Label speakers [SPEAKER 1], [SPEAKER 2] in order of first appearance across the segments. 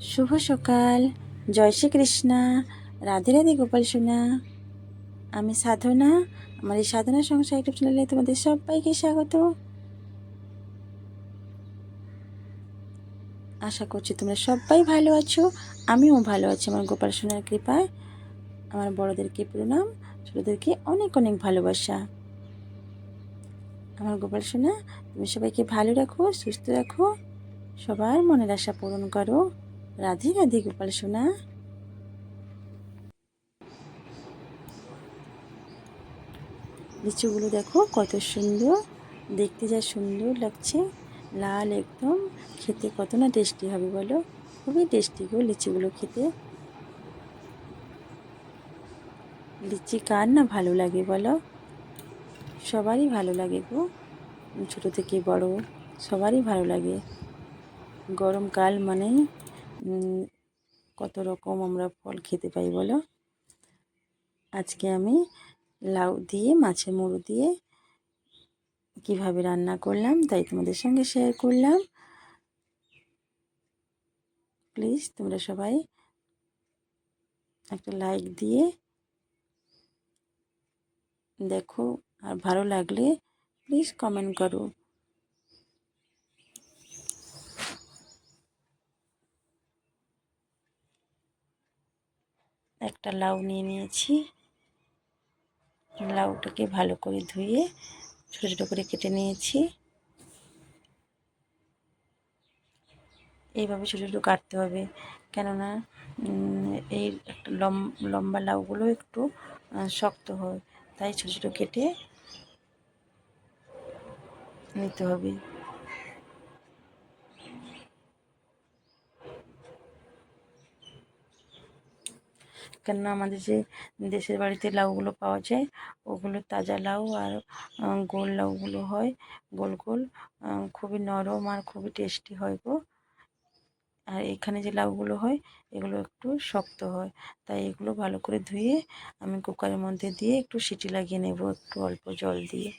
[SPEAKER 1] শুভ সকাল। জয় শ্রীকৃষ্ণা। রাধে রাধে গোপাল সোনা। আমি সাধনা। আমার এই সাধনা সংসার ইউটিউব চ্যানেলে তোমাদের সবাইকে স্বাগত। আশা করছি তোমরা সবাই ভালো আছো। আমিও ভালো আছি। আমার গোপাল সোনার কৃপায়। আমার বড়োদেরকে প্রণাম। ছোটোদেরকে অনেক অনেক ভালোবাসা। আমার গোপাল সোনা, তুমি সবাইকে ভালো রাখো, সুস্থ রাখো। সবার মনের আশা পূরণ করো। রাধে রাধে গোপাল সোনা। লিচুগুলো দেখো কত সুন্দর দেখতে যা সুন্দর লাগছে লাল একদম খেতে কত না টেস্টি হবে বলো? খুবই টেস্টি গো লিচিগুলো খেতে। লিচি কার না ভালো লাগে বলো? সবারই ভালো লাগে গো ছোটো থেকে বড় সবারই ভালো লাগে। গরমকাল মানে উম, কত রকম আমরা ফল খেতে পাই বলো? আজকে আমি লাউ দিয়ে, মাছের মুড়ো দিয়ে কীভাবে রান্না করলাম তাই তোমাদের সঙ্গে শেয়ার করলাম। প্লিজ তোমরা সবাই একটা লাইক দিয়ে দেখো আর ভালো লাগলে প্লিজ কমেন্ট করো। একটা লাউ নিয়ে নিয়েছি। লাউটাকে ভালো করে ধুয়ে ছোটো ছোটো করে কেটে নিয়েছি। এইভাবে ছোটো ছোটো কাটতে হবে। কেননা এই লম্বা লাউগুলো একটু শক্ত হয়। তাই ছোটো ছোটো কেটে নিতে হবে। কেননা আমাদের যে দেশের বাড়িতে লাউগুলো পাওয়া যায়, ওগুলো তাজা লাউ আর গোল লাউগুলো হয়, গোল গোল খুবই নরম আর খুবই টেস্টি হয় গো। আর এখানে যে লাউগুলো হয়, এগুলো একটু শক্ত হয়, তাই এগুলো ভালো করে ধুয়ে আমি কুকারের মধ্যে দিয়ে একটু সিটি লাগিয়ে নেব, একটু অল্প জল দিয়ে।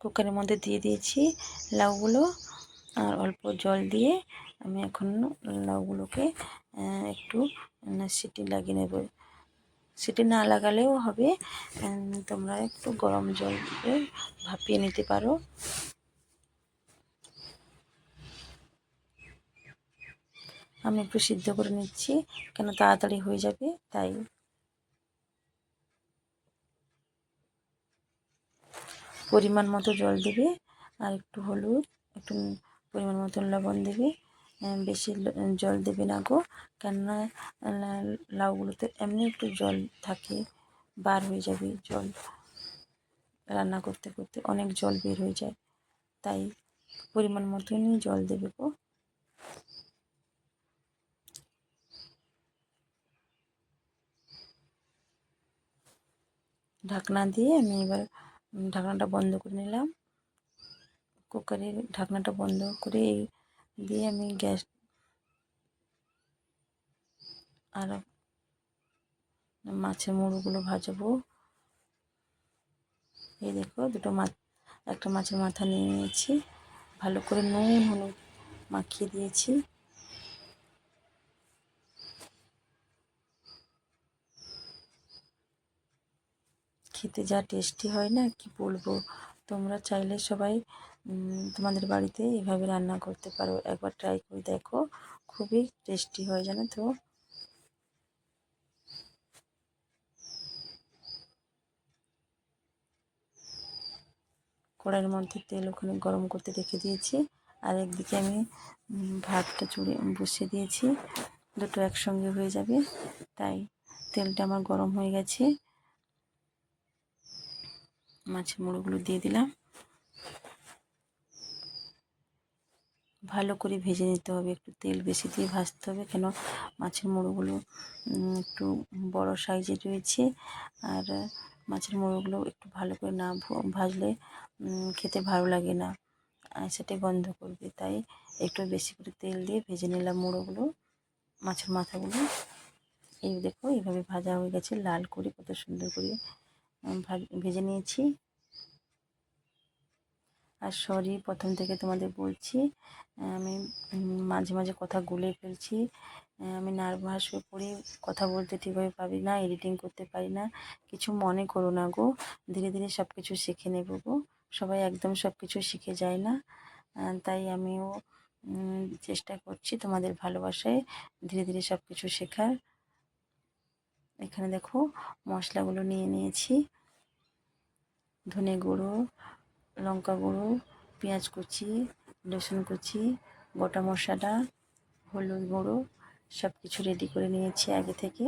[SPEAKER 1] কুকারের মধ্যে দিয়ে দিয়েছি লাউগুলো আর অল্প জল দিয়ে আমি এখন লাউগুলোকে একটু সিটি লাগিয়ে নেব। সিটি না লাগালেও হবে তোমরা একটু গরম জল ভাপিয়ে নিতে পারো। আমি একটু সিদ্ধ করে নিচ্ছি, কেন তাড়াতাড়ি হয়ে যাবে, তাই। পরিমাণ মতো জল দেবে, আর একটু হলুদ, একটু পরিমাণ মতো লবণ দেবে। বেশি জল দেবে না গো। কেননা লাউগুলোতে এমনি একটু জল থাকে, বার হয়ে যাবে জল রান্না করতে করতে, অনেক জল বের হয়ে যায়। তাই পরিমাণ মতনই জল দেবে গো। ঢাকনা দিয়ে আমি এবার ঢাকনাটা বন্ধ করে নিলাম। কুকারের ঢাকনাটা বন্ধ করে এই দিয়ে আমি গ্যাস আর মাছের মুড়োগুলো ভাজাবো। এই দেখো, দুটো মাছ একটা মাছের মাথা নিয়ে নিয়েছি। ভালো করে নুন, হলুদ মাখিয়ে দিয়েছি। খেতে যা টেস্টি হয় না, কি বলব? তোমরা চাইলে সবাই তোমাদের বাড়িতে এভাবে রান্না করতে পারো। একবার ট্রাই করে দেখো, খুবই টেস্টি হয়, জানো তো? কড়াইয়ের মধ্যে তেল ওখানে গরম করতে রেখে দিয়েছি। আর একদিকে আমি ভাতটা চুড়ে, বসিয়ে দিয়েছি। দুটো একসঙ্গে হয়ে যাবে, তাই তেলটা আমার গরম হয়ে গেছে। মাছের মুড়োগুলো দিয়ে দিলাম। ভালো করে ভেজে নিতে হবে। একটু তেল বেশি দিয়ে ভাজতে হবে কেন? মাছের মুড়োগুলো একটু বড় সাইজের রয়েছে। আর মাছের মুড়োগুলো একটু ভালো করে না ভাজলে খেতে ভালো লাগে না। সেটা গন্ধ করবে। তাই একটু বেশি করে তেল দিয়ে ভেজে নিলাম মুড়োগুলো, মাছের মাথাগুলো। এই দেখো, এইভাবে ভাজা হয়ে গেছে। লাল করে কত সুন্দর করে ভেজে নিয়েছি। আর সরি, প্রথম থেকে তোমাদের বলছি আমি মাঝে মাঝে কথা গুলে ফেলছি আমি নার্ভাস হয়ে পড়ি, কথা বলতে ঠিকভাবে পারি না, এডিটিং করতে পারি না, কিছু মনে করো না গো, ধীরে ধীরে সব কিছু শিখে নেব গো, সবাই একদম সব কিছু শিখে যায় না তাই আমিও চেষ্টা করছি তোমাদের ভালোবাসায় ধীরে ধীরে সব কিছু শেখার। এখানে দেখো মশলাগুলো নিয়ে নিয়েছি, ধনে গুঁড়ো লঙ্কা গুঁড়ো, পেঁয়াজ কুচি, রসুন কুচি, গোটা মশলা হলুদ গুঁড়ো সব কিছু রেডি করে নিয়েছি আগে থেকে।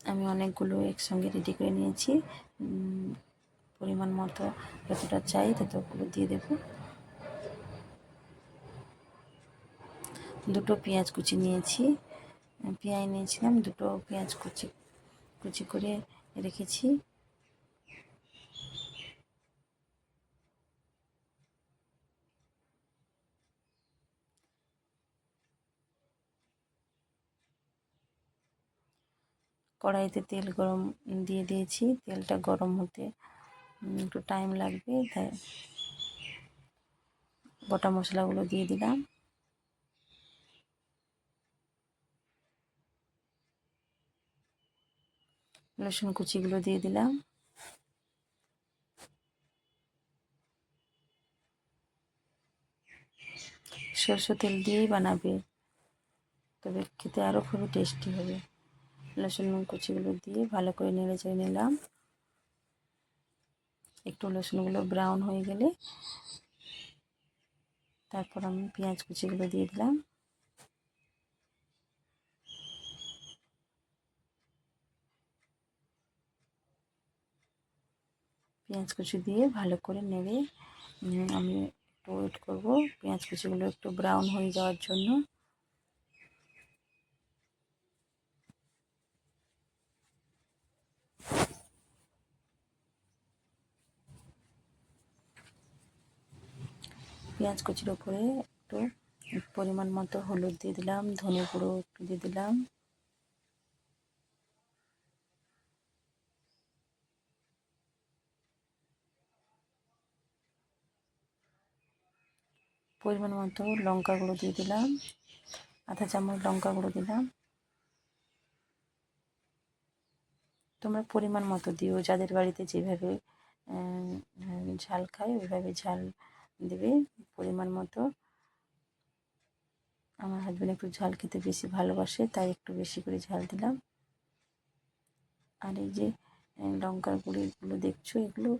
[SPEAKER 1] আমি অনেকগুলো একসঙ্গে রেডি করে নিয়েছি। পরিমাণ মতো যতটা চাই ততগুলো দিয়ে দেবো। দুটো পেঁয়াজ কুচি নিয়েছি। পেঁয়াজ নিয়েছিলাম, দুটো পেঁয়াজ কুচি কুচি করে রেখেছি। কড়াইতে তেল গরম দিয়ে দিয়েছি। তেলটা গরম হতে একটু টাইম লাগবে। তাই গোটা মশলাগুলো দিয়ে দিলাম। রসুন কুচিগুলো দিয়ে দিলাম। সরষে তেল দিয়েই বানাবে। তবে খেতে আরও খুবই টেস্টি হবে। রসুন কুচিগুলো দিয়ে ভালো করে নেড়ে চেড়ে নিলাম। একটু রসুনগুলো ব্রাউন হয়ে গেলে তারপর আমি পেঁয়াজ কুচিগুলো দিয়ে দিলাম। পেঁয়াজ কুচি দিয়ে ভালো করে নেড়ে আমি একটু ওয়েট করব। পেঁয়াজ কুচিগুলো একটু ব্রাউন হয়ে যাওয়ার জন্য। পেঁয়াজ কুচির ওপরে একটু পরিমাণ মতো হলুদ দিয়ে দিলাম, ধনে গুঁড়ো একটু দিয়ে দিলাম। পরিমাণ মতো লঙ্কা গুঁড়ো দিয়ে দিলাম, আধা চামচ লঙ্কা গুঁড়ো দিলাম। তোমরা পরিমাণ মতো দিও, যাদের বাড়িতে যেভাবে ঝাল খায়, ওইভাবে ঝাল দেবে পরিমাণ মতো। আমার হাজব্যান্ড একটু ঝাল খেতে বেশি ভালোবাসে, তাই একটু বেশি করে ঝাল দিলাম। আর এই যে লঙ্কার গুঁড়িগুলো দেখছ? এগুলো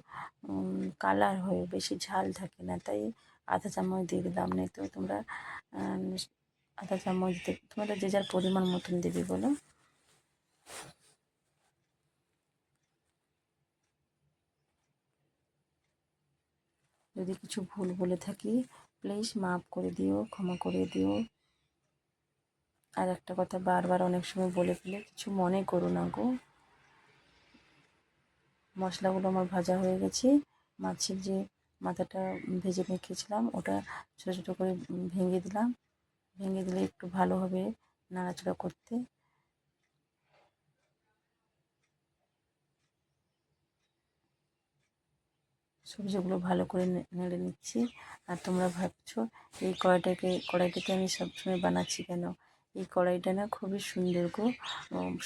[SPEAKER 1] কালার হয়ে, বেশি ঝাল থাকে না, তাই আধা চামচ দিয়ে দিলাম। না তো তোমরা আধা চামচ দিতে তোমরা যে যার পরিমাণ মতন দেবে বলো। যদি কিছু ভুল বলে থাকি প্লিজ মাফ করে দিও, ক্ষমা করে দিও। আর একটা কথা বারবার অনেক সময় বলে ফেলে, কিছু মনে করো না গো। মশলাগুলো আমার ভাজা হয়ে গেছে। মাছের যে মাথাটা ভেজে রেখেছিলাম ওটা ছোটো ছোটো করে ভেঙে দিলাম। ভেঙে দিলে একটু ভালো হবে নাড়াচাড়া করতে। সবজিগুলো ভালো করে নেড়ে নিচ্ছি। আর তোমরা ভাবছ, এই কড়াইটাকে কড়াইটাকে আমি সবসময় বানাচ্ছি কেন? এই কড়াইটা না খুবই সুন্দর গো।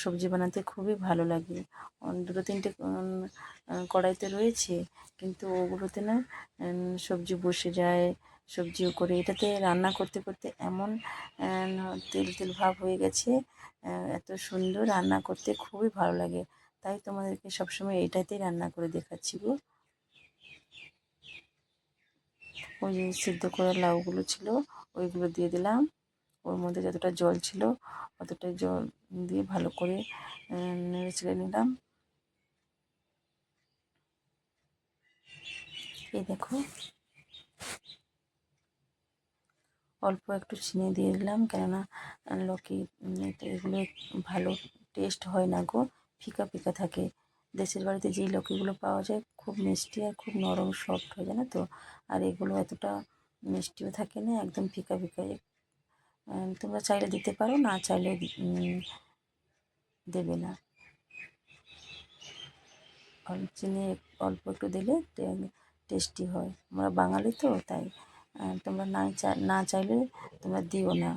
[SPEAKER 1] সবজি বানাতে খুবই ভালো লাগে। দুটো তিনটে কড়াইতে রয়েছে, কিন্তু ওগুলোতে না সবজি বসে যায়, সবজিও করে। এটাতে রান্না করতে করতে এমন তেল তেল ভাব হয়ে গেছে এত সুন্দর রান্না করতে খুবই ভালো লাগে। তাই তোমাদেরকে সবসময় এটাতেই রান্না করে দেখাচ্ছি গো। ওই যে সিদ্ধ করা লাউগুলো ছিল, ওইগুলো দিয়ে দিলাম। ওর মধ্যে যতটা জল ছিল, অতটাই জল দিয়ে ভালো করে নেড়ে চেড়ে নিলাম। এই দেখো। অল্প একটু চিনি দিয়ে দিলাম, কেননা লোকে এগুলো ভালো টেস্ট হয় না গো, ফিকা ফিকা থাকে। দেশের বাড়িতে যেই লকিগুলো পাওয়া যায়, খুব মিষ্টি আর খুব নরম সফট হয়, জানো তো? আর এগুলো এতটা মিষ্টিও থাকে না, একদম ফিকা ফিকা তোমরা চাইলে দিতে পারো, না চাইলে দেবে না। চিনি অল্প একটু দিলে টেস্টি হয়। আমরা বাঙালি তো, তাই তোমরা না না চাইলে তোমরা দিও না।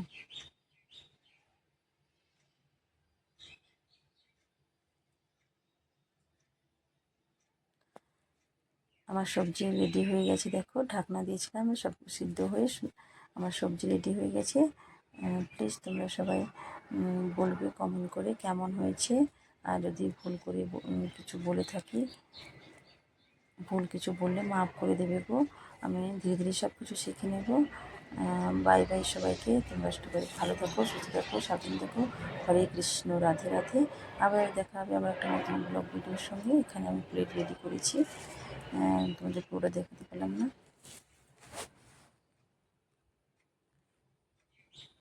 [SPEAKER 1] আমার সবজি রেডি হয়ে গেছে, দেখো, ঢাকনা দিয়েছিলাম, সব সিদ্ধ হয়ে আমার সবজি রেডি হয়ে গেছে। প্লিজ তোমরা সবাই বলবে কমেন্ট করে কেমন হয়েছে। আর যদি ভুল করে কিছু বলে থাকি, ভুল কিছু বললে মাফ করে দেবে গো। আমি ধীরে ধীরে সব কিছু শিখে নেব। বাই বাই সবাইকে। তোমরা সবাই ভালো থাকো, সুস্থ থাকো, সাবধান থাকো। হরে কৃষ্ণ, রাধে রাধে। আবার দেখা হবে আমার একটা নতুন ব্লগ ভিডিওর সঙ্গে। এখানে আমি প্লেট রেডি করেছি। তোমাদের পুরো দেখাতে পারলাম না।